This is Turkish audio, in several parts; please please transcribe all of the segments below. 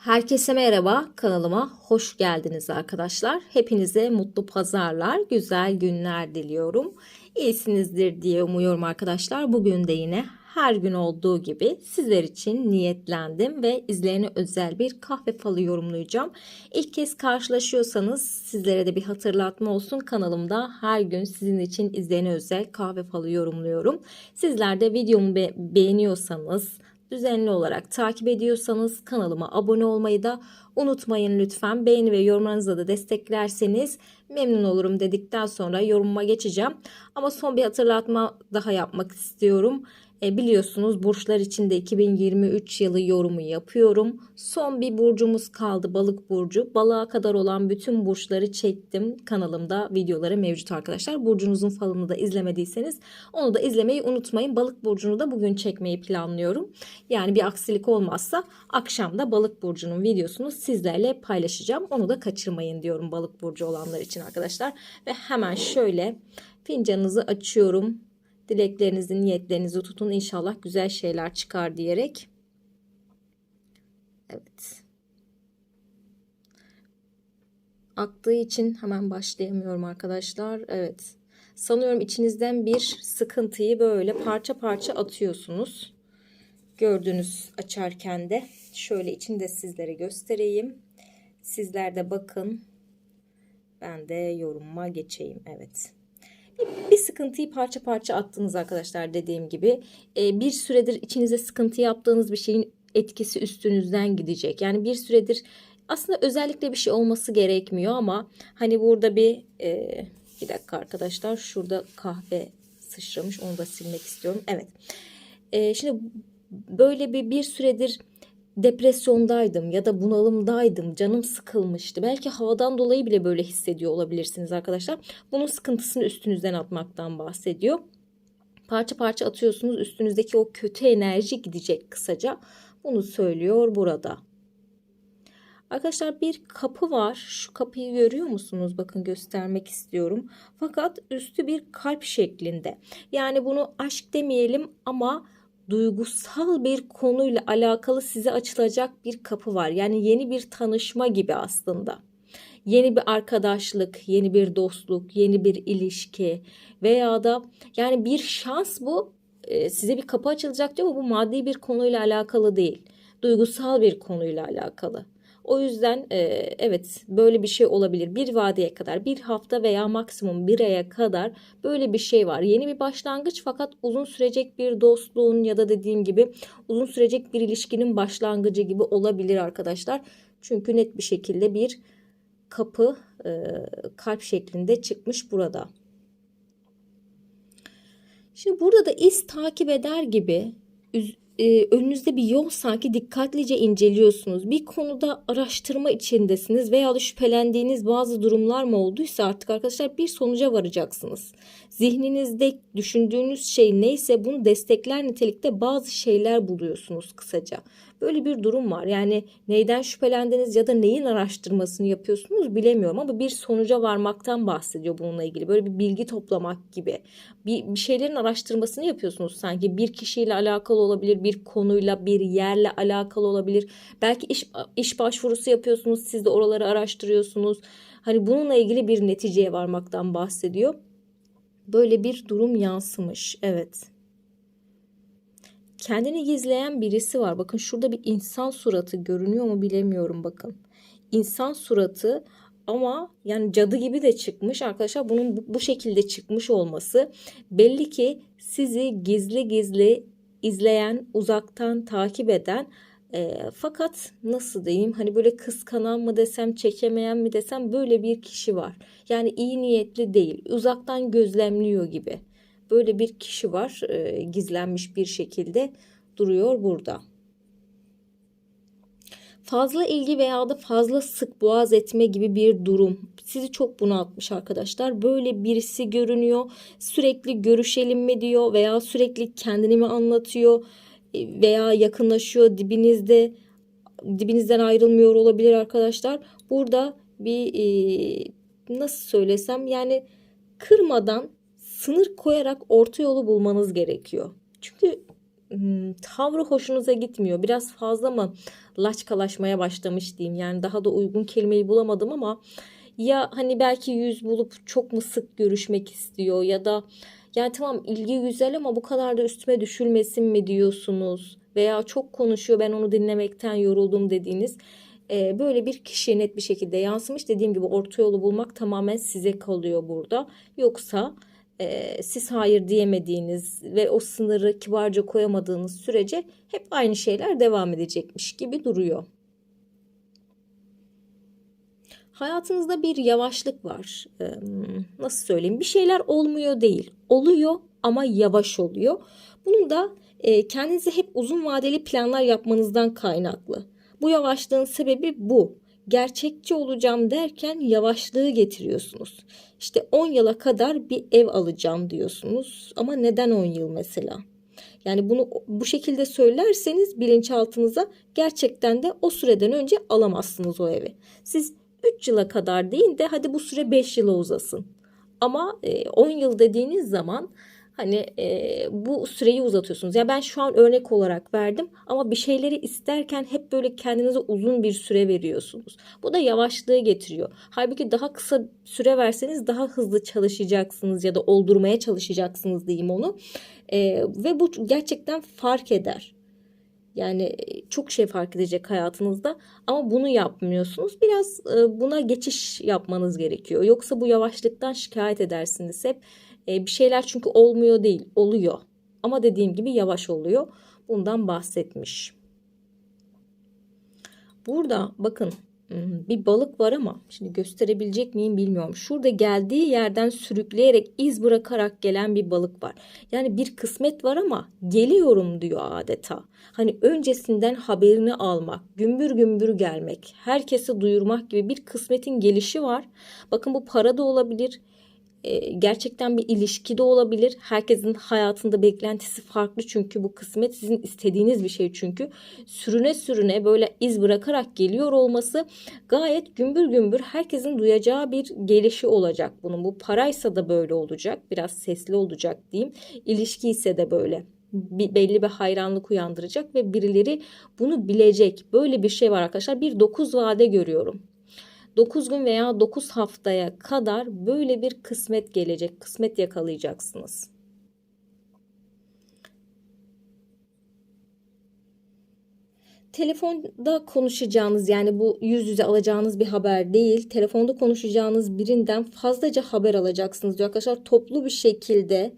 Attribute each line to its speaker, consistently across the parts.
Speaker 1: Herkese merhaba, kanalıma hoş geldiniz arkadaşlar. Hepinize mutlu pazarlar, güzel günler diliyorum. İyisinizdir diye umuyorum arkadaşlar. Bugün de yine her gün olduğu gibi sizler için niyetlendim ve izleyene özel bir kahve falı yorumlayacağım. İlk kez karşılaşıyorsanız sizlere de bir hatırlatma olsun. Kanalımda her gün sizin için izleyene özel kahve falı yorumluyorum. Sizler de videomu be- beğeniyorsanız, düzenli olarak takip ediyorsanız kanalıma abone olmayı da unutmayın lütfen. Beğeni ve yorumlarınızla da desteklerseniz memnun olurum dedikten sonra yorumuma geçeceğim. Ama son bir hatırlatma daha yapmak istiyorum. E, biliyorsunuz burçlar için de 2023 yılı yorumu yapıyorum. Son bir burcumuz kaldı balık burcu. Balığa kadar olan bütün burçları çektim. Kanalımda videoları mevcut arkadaşlar. Burcunuzun falını da izlemediyseniz onu da izlemeyi unutmayın. Balık burcunu da bugün çekmeyi planlıyorum. Yani bir aksilik olmazsa akşamda balık burcunun videosunu sizlerle paylaşacağım. Onu da kaçırmayın diyorum balık burcu olanlar için arkadaşlar. Ve hemen şöyle fincanınızı açıyorum. Dileklerinizi, niyetlerinizi tutun. İnşallah güzel şeyler çıkar diyerek. Evet. Aktığı için hemen başlayamıyorum arkadaşlar. Evet. Sanıyorum içinizden bir sıkıntıyı böyle parça parça atıyorsunuz. Gördüğünüz açarken de şöyle içinde sizlere göstereyim. Sizler de bakın. Ben de yorumuma geçeyim. Evet bir sıkıntıyı parça parça attınız arkadaşlar dediğim gibi. Ee, bir süredir içinize sıkıntı yaptığınız bir şeyin etkisi üstünüzden gidecek. Yani bir süredir aslında özellikle bir şey olması gerekmiyor ama hani burada bir e, bir dakika arkadaşlar şurada kahve sıçramış onu da silmek istiyorum. Evet. E, şimdi böyle bir bir süredir depresyondaydım ya da bunalımdaydım, canım sıkılmıştı. Belki havadan dolayı bile böyle hissediyor olabilirsiniz arkadaşlar. Bunun sıkıntısını üstünüzden atmaktan bahsediyor. Parça parça atıyorsunuz üstünüzdeki o kötü enerji gidecek kısaca. Bunu söylüyor burada. Arkadaşlar bir kapı var. Şu kapıyı görüyor musunuz? Bakın göstermek istiyorum. Fakat üstü bir kalp şeklinde. Yani bunu aşk demeyelim ama duygusal bir konuyla alakalı size açılacak bir kapı var. Yani yeni bir tanışma gibi aslında. Yeni bir arkadaşlık, yeni bir dostluk, yeni bir ilişki veya da yani bir şans bu. Ee, size bir kapı açılacak diyor ama bu maddi bir konuyla alakalı değil. Duygusal bir konuyla alakalı. O yüzden e, evet böyle bir şey olabilir. Bir vadeye kadar bir hafta veya maksimum bir aya kadar böyle bir şey var. Yeni bir başlangıç fakat uzun sürecek bir dostluğun ya da dediğim gibi uzun sürecek bir ilişkinin başlangıcı gibi olabilir arkadaşlar. Çünkü net bir şekilde bir kapı e, kalp şeklinde çıkmış burada. Şimdi burada da iz takip eder gibi e, önünüzde bir yol sanki dikkatlice inceliyorsunuz. Bir konuda araştırma içindesiniz veya da şüphelendiğiniz bazı durumlar mı olduysa artık arkadaşlar bir sonuca varacaksınız. Zihninizde düşündüğünüz şey neyse bunu destekler nitelikte bazı şeyler buluyorsunuz kısaca. Böyle bir durum var. Yani neyden şüphelendiniz ya da neyin araştırmasını yapıyorsunuz bilemiyorum ama bir sonuca varmaktan bahsediyor bununla ilgili. Böyle bir bilgi toplamak gibi. Bir, bir şeylerin araştırmasını yapıyorsunuz sanki. Bir kişiyle alakalı olabilir, bir konuyla, bir yerle alakalı olabilir. Belki iş, iş başvurusu yapıyorsunuz, siz de oraları araştırıyorsunuz. Hani bununla ilgili bir neticeye varmaktan bahsediyor. Böyle bir durum yansımış. Evet kendini gizleyen birisi var. Bakın şurada bir insan suratı görünüyor mu bilemiyorum bakın. İnsan suratı ama yani cadı gibi de çıkmış arkadaşlar bunun bu, şekilde çıkmış olması belli ki sizi gizli gizli izleyen uzaktan takip eden e, fakat nasıl diyeyim hani böyle kıskanan mı desem çekemeyen mi desem böyle bir kişi var. Yani iyi niyetli değil uzaktan gözlemliyor gibi böyle bir kişi var e, gizlenmiş bir şekilde duruyor burada. Fazla ilgi veya da fazla sık boğaz etme gibi bir durum sizi çok bunaltmış arkadaşlar. Böyle birisi görünüyor. Sürekli görüşelim mi diyor veya sürekli kendini mi anlatıyor veya yakınlaşıyor dibinizde dibinizden ayrılmıyor olabilir arkadaşlar. Burada bir e, nasıl söylesem yani kırmadan sınır koyarak orta yolu bulmanız gerekiyor. Çünkü hmm, tavrı hoşunuza gitmiyor. Biraz fazla mı laçkalaşmaya başlamış diyeyim. Yani daha da uygun kelimeyi bulamadım ama ya hani belki yüz bulup çok mu sık görüşmek istiyor ya da yani tamam ilgi güzel ama bu kadar da üstüme düşülmesin mi diyorsunuz veya çok konuşuyor ben onu dinlemekten yoruldum dediğiniz e, böyle bir kişiye net bir şekilde yansımış. Dediğim gibi orta yolu bulmak tamamen size kalıyor burada. Yoksa e, siz hayır diyemediğiniz ve o sınırı kibarca koyamadığınız sürece hep aynı şeyler devam edecekmiş gibi duruyor. Hayatınızda bir yavaşlık var. Ee, nasıl söyleyeyim? Bir şeyler olmuyor değil. Oluyor ama yavaş oluyor. Bunun da e, kendinize hep uzun vadeli planlar yapmanızdan kaynaklı. Bu yavaşlığın sebebi bu. Gerçekçi olacağım derken yavaşlığı getiriyorsunuz. İşte 10 yıla kadar bir ev alacağım diyorsunuz. Ama neden 10 yıl mesela? Yani bunu bu şekilde söylerseniz bilinçaltınıza gerçekten de o süreden önce alamazsınız o evi. Siz 3 yıla kadar değil de hadi bu süre 5 yıla uzasın. Ama 10 yıl dediğiniz zaman hani e, bu süreyi uzatıyorsunuz. Ya ben şu an örnek olarak verdim ama bir şeyleri isterken hep böyle kendinize uzun bir süre veriyorsunuz. Bu da yavaşlığı getiriyor. Halbuki daha kısa süre verseniz daha hızlı çalışacaksınız ya da oldurmaya çalışacaksınız diyeyim onu. E, ve bu gerçekten fark eder. Yani çok şey fark edecek hayatınızda ama bunu yapmıyorsunuz. Biraz buna geçiş yapmanız gerekiyor. Yoksa bu yavaşlıktan şikayet edersiniz hep. Bir şeyler çünkü olmuyor değil, oluyor. Ama dediğim gibi yavaş oluyor. Bundan bahsetmiş. Burada bakın bir balık var ama şimdi gösterebilecek miyim bilmiyorum. Şurada geldiği yerden sürükleyerek iz bırakarak gelen bir balık var. Yani bir kısmet var ama geliyorum diyor adeta. Hani öncesinden haberini almak, gümbür gümbür gelmek, herkese duyurmak gibi bir kısmetin gelişi var. Bakın bu para da olabilir, gerçekten bir ilişki de olabilir. Herkesin hayatında beklentisi farklı çünkü bu kısmet sizin istediğiniz bir şey çünkü. Sürüne sürüne böyle iz bırakarak geliyor olması gayet gümbür gümbür herkesin duyacağı bir gelişi olacak bunun. Bu paraysa da böyle olacak. Biraz sesli olacak diyeyim. İlişki ise de böyle belli bir hayranlık uyandıracak ve birileri bunu bilecek. Böyle bir şey var arkadaşlar. Bir dokuz vade görüyorum. 9 gün veya 9 haftaya kadar böyle bir kısmet gelecek. Kısmet yakalayacaksınız. Telefonda konuşacağınız yani bu yüz yüze alacağınız bir haber değil. Telefonda konuşacağınız birinden fazlaca haber alacaksınız diyor arkadaşlar. Toplu bir şekilde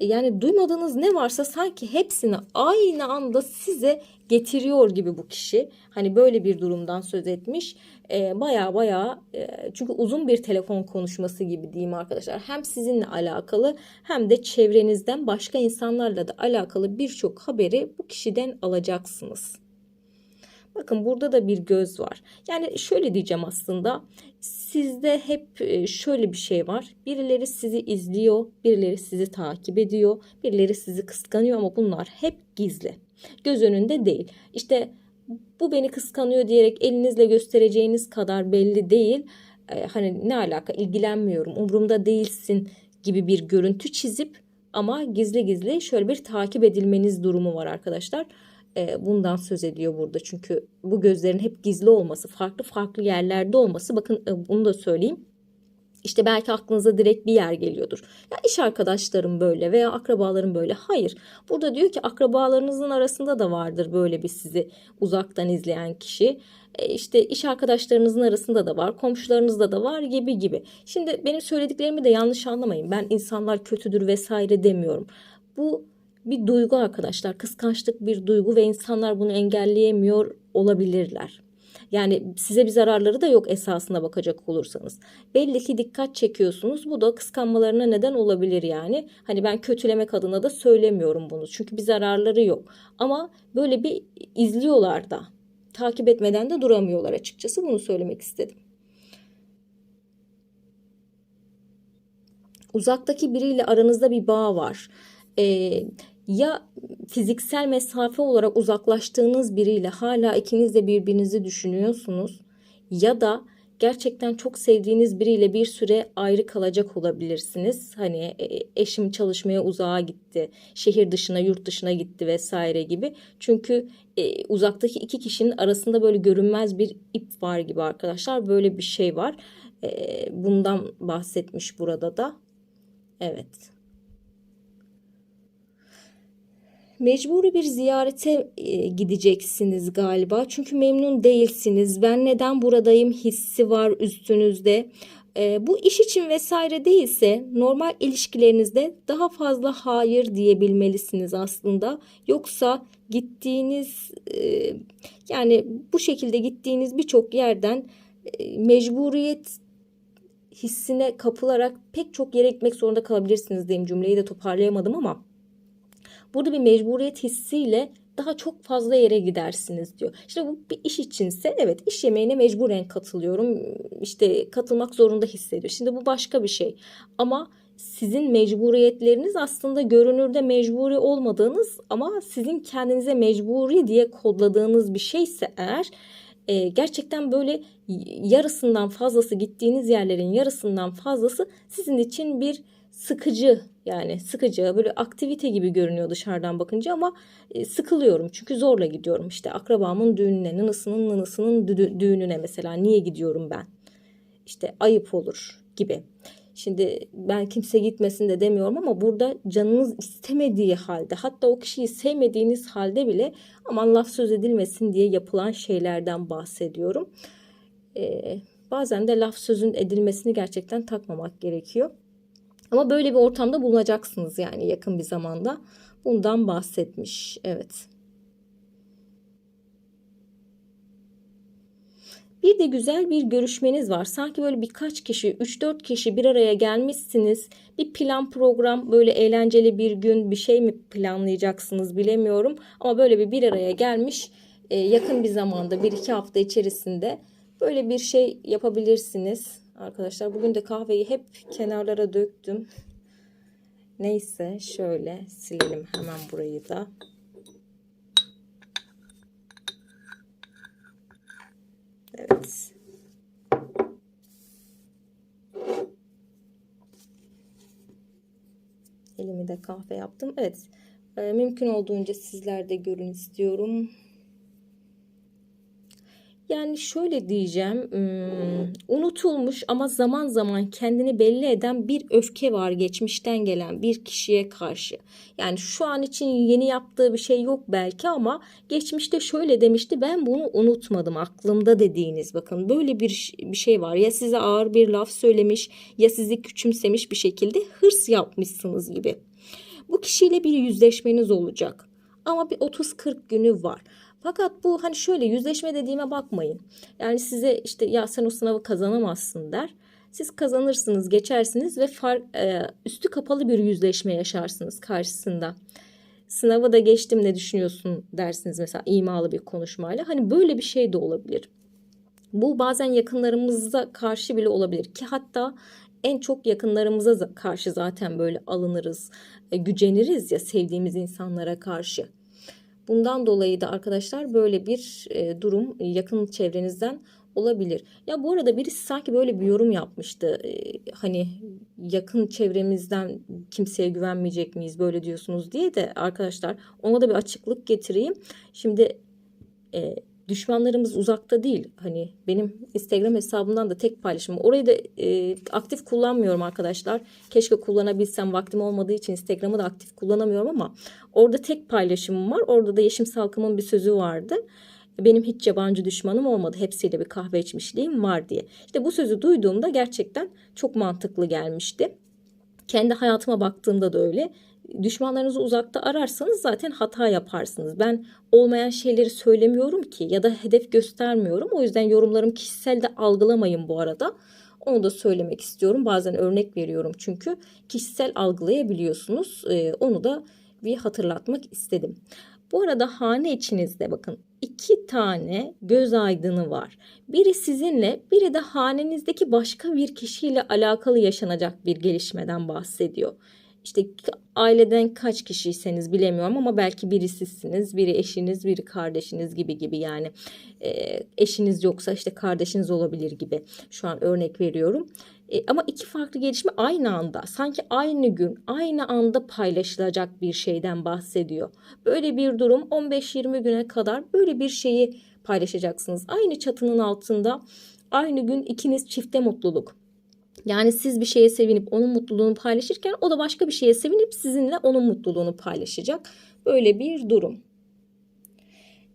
Speaker 1: yani duymadığınız ne varsa sanki hepsini aynı anda size getiriyor gibi bu kişi. Hani böyle bir durumdan söz etmiş. Baya baya e, çünkü uzun bir telefon konuşması gibi diyeyim arkadaşlar. Hem sizinle alakalı hem de çevrenizden başka insanlarla da alakalı birçok haberi bu kişiden alacaksınız. Bakın burada da bir göz var. Yani şöyle diyeceğim aslında. Sizde hep e, şöyle bir şey var. Birileri sizi izliyor, birileri sizi takip ediyor, birileri sizi kıskanıyor ama bunlar hep gizli. Göz önünde değil. İşte bu beni kıskanıyor diyerek elinizle göstereceğiniz kadar belli değil. Ee, hani ne alaka ilgilenmiyorum, umurumda değilsin gibi bir görüntü çizip ama gizli gizli şöyle bir takip edilmeniz durumu var arkadaşlar. Ee, bundan söz ediyor burada. Çünkü bu gözlerin hep gizli olması, farklı farklı yerlerde olması bakın e, bunu da söyleyeyim. İşte belki aklınıza direkt bir yer geliyordur. Ya iş arkadaşlarım böyle veya akrabalarım böyle. Hayır. Burada diyor ki akrabalarınızın arasında da vardır böyle bir sizi uzaktan izleyen kişi. E işte iş arkadaşlarınızın arasında da var, komşularınızda da var gibi gibi. Şimdi benim söylediklerimi de yanlış anlamayın. Ben insanlar kötüdür vesaire demiyorum. Bu bir duygu arkadaşlar. Kıskançlık bir duygu ve insanlar bunu engelleyemiyor olabilirler. Yani size bir zararları da yok esasına bakacak olursanız. Belli ki dikkat çekiyorsunuz. Bu da kıskanmalarına neden olabilir yani. Hani ben kötülemek adına da söylemiyorum bunu. Çünkü bir zararları yok. Ama böyle bir izliyorlar da. Takip etmeden de duramıyorlar açıkçası. Bunu söylemek istedim. Uzaktaki biriyle aranızda bir bağ var. Ee, ya fiziksel mesafe olarak uzaklaştığınız biriyle hala ikiniz de birbirinizi düşünüyorsunuz ya da gerçekten çok sevdiğiniz biriyle bir süre ayrı kalacak olabilirsiniz. Hani e, eşim çalışmaya uzağa gitti, şehir dışına, yurt dışına gitti vesaire gibi. Çünkü e, uzaktaki iki kişinin arasında böyle görünmez bir ip var gibi arkadaşlar. Böyle bir şey var. E, bundan bahsetmiş burada da. Evet. Mecburi bir ziyarete e, gideceksiniz galiba. Çünkü memnun değilsiniz. Ben neden buradayım hissi var üstünüzde. E, bu iş için vesaire değilse normal ilişkilerinizde daha fazla hayır diyebilmelisiniz aslında. Yoksa gittiğiniz e, yani bu şekilde gittiğiniz birçok yerden mecburiyet hissine kapılarak pek çok yere gitmek zorunda kalabilirsiniz diyeyim cümleyi de toparlayamadım ama Burada bir mecburiyet hissiyle daha çok fazla yere gidersiniz diyor. İşte bu bir iş içinse evet iş yemeğine mecburen katılıyorum. İşte katılmak zorunda hissediyor. Şimdi bu başka bir şey. Ama sizin mecburiyetleriniz aslında görünürde mecburi olmadığınız ama sizin kendinize mecburi diye kodladığınız bir şeyse eğer e, gerçekten böyle yarısından fazlası gittiğiniz yerlerin yarısından fazlası sizin için bir sıkıcı yani sıkıcı böyle aktivite gibi görünüyor dışarıdan bakınca ama e, sıkılıyorum çünkü zorla gidiyorum işte akrabamın düğününe nınısının nınısının düğününe mesela niye gidiyorum ben işte ayıp olur gibi. Şimdi ben kimse gitmesin de demiyorum ama burada canınız istemediği halde hatta o kişiyi sevmediğiniz halde bile aman laf söz edilmesin diye yapılan şeylerden bahsediyorum. Ee, bazen de laf sözün edilmesini gerçekten takmamak gerekiyor. Ama böyle bir ortamda bulunacaksınız yani yakın bir zamanda. Bundan bahsetmiş. Evet. Bir de güzel bir görüşmeniz var. Sanki böyle birkaç kişi, 3-4 kişi bir araya gelmişsiniz. Bir plan program, böyle eğlenceli bir gün bir şey mi planlayacaksınız bilemiyorum. Ama böyle bir bir araya gelmiş e, yakın bir zamanda, 1-2 hafta içerisinde böyle bir şey yapabilirsiniz. Arkadaşlar bugün de kahveyi hep kenarlara döktüm. Neyse şöyle silelim hemen burayı da. Evet. Elimi de kahve yaptım. Evet. E, mümkün olduğunca sizler de görün istiyorum. Yani şöyle diyeceğim, unutulmuş ama zaman zaman kendini belli eden bir öfke var geçmişten gelen bir kişiye karşı. Yani şu an için yeni yaptığı bir şey yok belki ama geçmişte şöyle demişti ben bunu unutmadım aklımda dediğiniz bakın böyle bir, bir şey var. Ya size ağır bir laf söylemiş ya sizi küçümsemiş bir şekilde hırs yapmışsınız gibi. Bu kişiyle bir yüzleşmeniz olacak ama bir 30-40 günü var. Fakat bu hani şöyle yüzleşme dediğime bakmayın. Yani size işte ya sen o sınavı kazanamazsın der. Siz kazanırsınız, geçersiniz ve far, e, üstü kapalı bir yüzleşme yaşarsınız karşısında. Sınavı da geçtim ne düşünüyorsun dersiniz mesela imalı bir konuşmayla. Hani böyle bir şey de olabilir. Bu bazen yakınlarımıza karşı bile olabilir ki hatta en çok yakınlarımıza karşı zaten böyle alınırız, e, güceniriz ya sevdiğimiz insanlara karşı. Bundan dolayı da arkadaşlar böyle bir e, durum yakın çevrenizden olabilir. Ya bu arada birisi sanki böyle bir yorum yapmıştı. E, hani yakın çevremizden kimseye güvenmeyecek miyiz böyle diyorsunuz diye de arkadaşlar ona da bir açıklık getireyim. Şimdi e, düşmanlarımız uzakta değil. Hani benim Instagram hesabımdan da tek paylaşımım. Orayı da e, aktif kullanmıyorum arkadaşlar. Keşke kullanabilsem vaktim olmadığı için Instagram'ı da aktif kullanamıyorum ama orada tek paylaşımım var. Orada da Yeşim Salkım'ın bir sözü vardı. Benim hiç yabancı düşmanım olmadı. Hepsiyle bir kahve içmişliğim var diye. İşte bu sözü duyduğumda gerçekten çok mantıklı gelmişti. Kendi hayatıma baktığımda da öyle düşmanlarınızı uzakta ararsanız zaten hata yaparsınız. Ben olmayan şeyleri söylemiyorum ki ya da hedef göstermiyorum. O yüzden yorumlarım kişisel de algılamayın bu arada. Onu da söylemek istiyorum. Bazen örnek veriyorum çünkü kişisel algılayabiliyorsunuz. Ee, onu da bir hatırlatmak istedim. Bu arada hane içinizde bakın iki tane göz aydını var. Biri sizinle, biri de hanenizdeki başka bir kişiyle alakalı yaşanacak bir gelişmeden bahsediyor. işte aileden kaç kişiyseniz bilemiyorum ama belki biri sizsiniz, biri eşiniz, biri kardeşiniz gibi gibi yani e, eşiniz yoksa işte kardeşiniz olabilir gibi şu an örnek veriyorum. E, ama iki farklı gelişme aynı anda sanki aynı gün aynı anda paylaşılacak bir şeyden bahsediyor. Böyle bir durum 15-20 güne kadar böyle bir şeyi paylaşacaksınız. Aynı çatının altında aynı gün ikiniz çifte mutluluk. Yani siz bir şeye sevinip onun mutluluğunu paylaşırken o da başka bir şeye sevinip sizinle onun mutluluğunu paylaşacak. Böyle bir durum.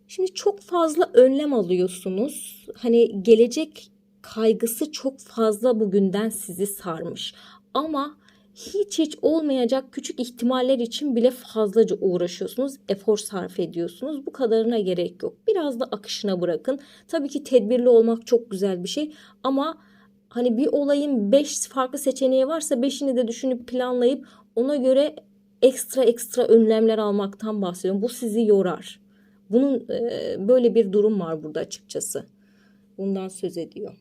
Speaker 1: Şimdi çok fazla önlem alıyorsunuz. Hani gelecek kaygısı çok fazla bugünden sizi sarmış. Ama hiç hiç olmayacak küçük ihtimaller için bile fazlaca uğraşıyorsunuz, efor sarf ediyorsunuz. Bu kadarına gerek yok. Biraz da akışına bırakın. Tabii ki tedbirli olmak çok güzel bir şey ama hani bir olayın 5 farklı seçeneği varsa 5'ini de düşünüp planlayıp ona göre ekstra ekstra önlemler almaktan bahsediyorum. Bu sizi yorar. Bunun e, böyle bir durum var burada açıkçası. Bundan söz ediyor.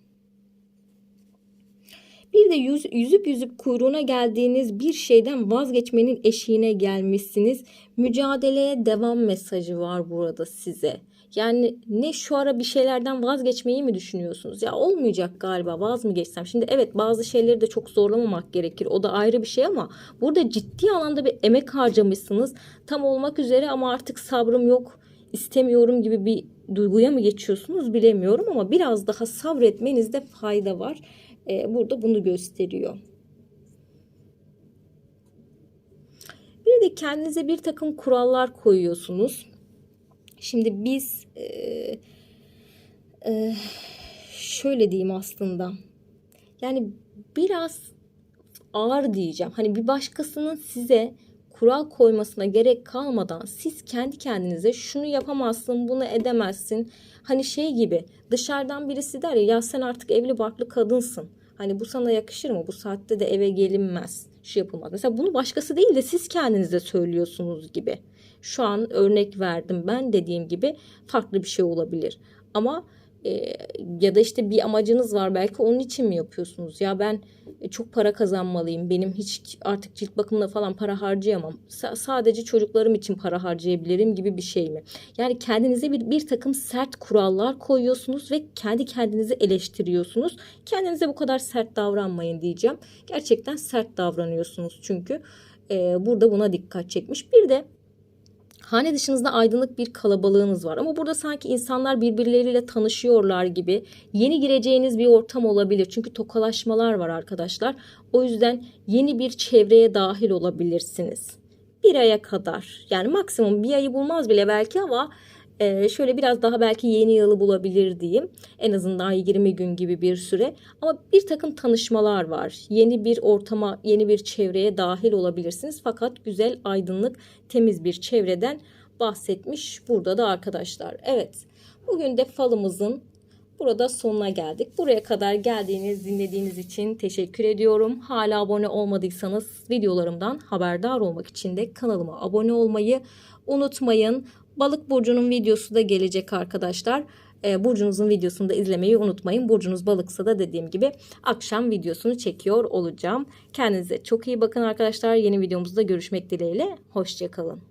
Speaker 1: Bir de yüz, yüzüp yüzüp kuyruğuna geldiğiniz bir şeyden vazgeçmenin eşiğine gelmişsiniz. Mücadeleye devam mesajı var burada size. Yani ne şu ara bir şeylerden vazgeçmeyi mi düşünüyorsunuz? Ya olmayacak galiba vaz mı geçsem? Şimdi evet bazı şeyleri de çok zorlamamak gerekir. O da ayrı bir şey ama burada ciddi alanda bir emek harcamışsınız. Tam olmak üzere ama artık sabrım yok, istemiyorum gibi bir duyguya mı geçiyorsunuz bilemiyorum ama biraz daha sabretmenizde fayda var. Ee, burada bunu gösteriyor. Bir de kendinize bir takım kurallar koyuyorsunuz. Şimdi biz e, e, şöyle diyeyim aslında. Yani biraz ağır diyeceğim. Hani bir başkasının size kural koymasına gerek kalmadan siz kendi kendinize şunu yapamazsın, bunu edemezsin. Hani şey gibi dışarıdan birisi der ya, ya sen artık evli barklı kadınsın. Hani bu sana yakışır mı? Bu saatte de eve gelinmez. Şu yapılmaz. Mesela bunu başkası değil de siz kendinize söylüyorsunuz gibi. Şu an örnek verdim ben dediğim gibi farklı bir şey olabilir. Ama e, ya da işte bir amacınız var belki onun için mi yapıyorsunuz? Ya ben e, çok para kazanmalıyım. Benim hiç artık cilt bakımına falan para harcayamam. S- sadece çocuklarım için para harcayabilirim gibi bir şey mi? Yani kendinize bir, bir takım sert kurallar koyuyorsunuz ve kendi kendinizi eleştiriyorsunuz. Kendinize bu kadar sert davranmayın diyeceğim. Gerçekten sert davranıyorsunuz çünkü. E, burada buna dikkat çekmiş. Bir de Hane dışınızda aydınlık bir kalabalığınız var ama burada sanki insanlar birbirleriyle tanışıyorlar gibi yeni gireceğiniz bir ortam olabilir. Çünkü tokalaşmalar var arkadaşlar. O yüzden yeni bir çevreye dahil olabilirsiniz. Bir aya kadar yani maksimum bir ayı bulmaz bile belki ama ee, şöyle biraz daha belki yeni yılı bulabilir diyeyim. En azından 20 gün gibi bir süre. Ama bir takım tanışmalar var. Yeni bir ortama, yeni bir çevreye dahil olabilirsiniz. Fakat güzel, aydınlık, temiz bir çevreden bahsetmiş burada da arkadaşlar. Evet, bugün de falımızın burada sonuna geldik. Buraya kadar geldiğiniz, dinlediğiniz için teşekkür ediyorum. Hala abone olmadıysanız videolarımdan haberdar olmak için de kanalıma abone olmayı unutmayın. Balık burcunun videosu da gelecek arkadaşlar. E, burcunuzun videosunu da izlemeyi unutmayın. Burcunuz balıksa da dediğim gibi akşam videosunu çekiyor olacağım. Kendinize çok iyi bakın arkadaşlar. Yeni videomuzda görüşmek dileğiyle. Hoşçakalın.